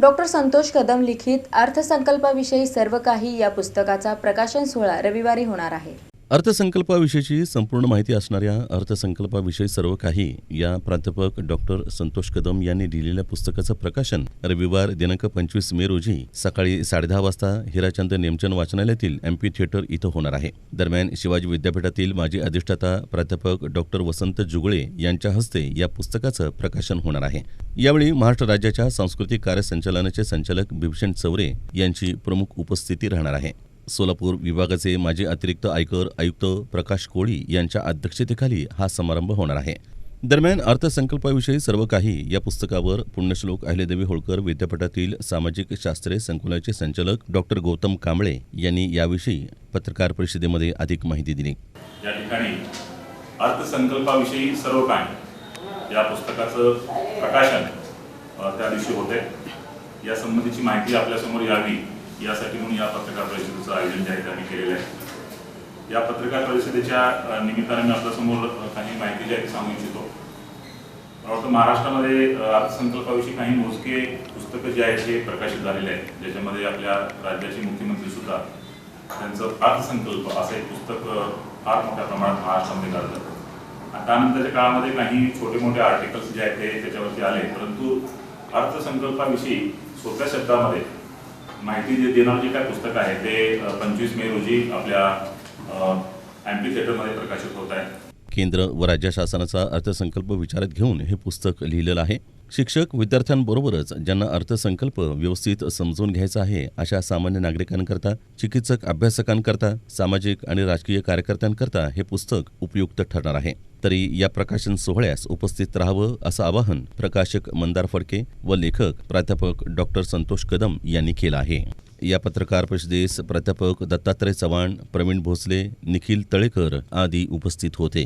Doctor Santosh Kadam लिखित अर्थसंकल्पाविषयी सर्व काही या पुस्तकाचा प्रकाशन सोहळा रविवारी होणार आहे. अर्थसंकल्पाविषयीची संपूर्ण माहिती असणाऱ्या अर्थसंकल्पाविषयी सर्व काही या प्राध्यापक डॉक्टर संतोष कदम यांनी लिहिलेल्या पुस्तकाचं प्रकाशन रविवार दिनांक पंचवीस मे रोजी सकाळी साडेदहा वाजता हिराचंद नेमचंद वाचनालयातील एमपी थिएटर इथं होणार आहे. दरम्यान शिवाजी विद्यापीठातील माजी अधिष्ठाता प्राध्यापक डॉक्टर वसंत जुगळे यांच्या हस्ते या पुस्तकाचं प्रकाशन होणार आहे. यावेळी महाराष्ट्र राज्याच्या सांस्कृतिक कार्य संचालनाचे संचालक बिभूषण चौरे यांची प्रमुख उपस्थिती राहणार आहे. सोलापूर विभागाचे माजी अतिरिक्त आयकर आयुक्त प्रकाश कोळी यांच्या अध्यक्षतेखाली हा समारंभ होणार आहे. दरम्यान अर्थसंकल्पाविषयी सर्व काही या पुस्तकावर पुण्यश्लोक अहिल्यादेवी होळकर विद्यापीठातील सामाजिक शास्त्रे संकुलाचे संचालक डॉक्टर गौतम कांबळे यांनी याविषयी पत्रकार परिषदेमध्ये अधिक माहिती दिली. या ठिकाणी अर्थसंकल्पाविषयी सर्व काही या पुस्तकाचं प्रकाशन त्या दिवशी होते. या संबंधीची माहिती आपल्यासमोर यावी. यासाठी म्हणून या पत्रकार परिषदेचं आयोजन जे आहे त्यांनी केलेलं आहे. या पत्रकार परिषदेच्या निमित्ताने मी आपल्यासमोर काही माहिती जी आहे ती सांगू इच्छितो. मला वाटतं महाराष्ट्रामध्ये अर्थसंकल्पाविषयी काही मोजके पुस्तकं जी आहेत हे प्रकाशित झालेले आहेत. ज्याच्यामध्ये आपल्या राज्याचे मुख्यमंत्री सुद्धा त्यांचं अर्थसंकल्प असं एक पुस्तक फार मोठ्या प्रमाणात महाराष्ट्रामध्ये काढलं त्यानंतरच्या काळामध्ये काही छोटे मोठे आर्टिकल्स जे आहेत ते त्याच्यावरती आले. परंतु अर्थसंकल्पाविषयी सोप्या शब्दामध्ये माहिती जे जे काय पुस्तक आहे ते पंचवीस मे रोजी आपल्या अँपी थिएटरमध्ये प्रकाशित होत आहे. केंद्र व राज्य शासनाचा अर्थसंकल्प विचारात घेऊन हे पुस्तक लिहिलेलं आहे. शिक्षक विद्यार्थ्यांबरोबरच ज्यांना अर्थसंकल्प व्यवस्थित समजून घ्यायचा आहे अशा सामान्य नागरिकांकरता चिकित्सक अभ्यासकांकरता सामाजिक आणि राजकीय कार्यकर्त्यांकरता हे पुस्तक उपयुक्त ठरणार आहे. तरी या प्रकाशन सोहळ्यास उपस्थित राहावं असं आवाहन प्रकाशक मंदार फडके व लेखक प्राध्यापक डॉक्टर संतोष कदम यांनी केलं आहे. या पत्रकार परिषदेस प्राध्यापक दत्तात्रय चव्हाण प्रवीण भोसले निखिल तळेकर आदी उपस्थित होते.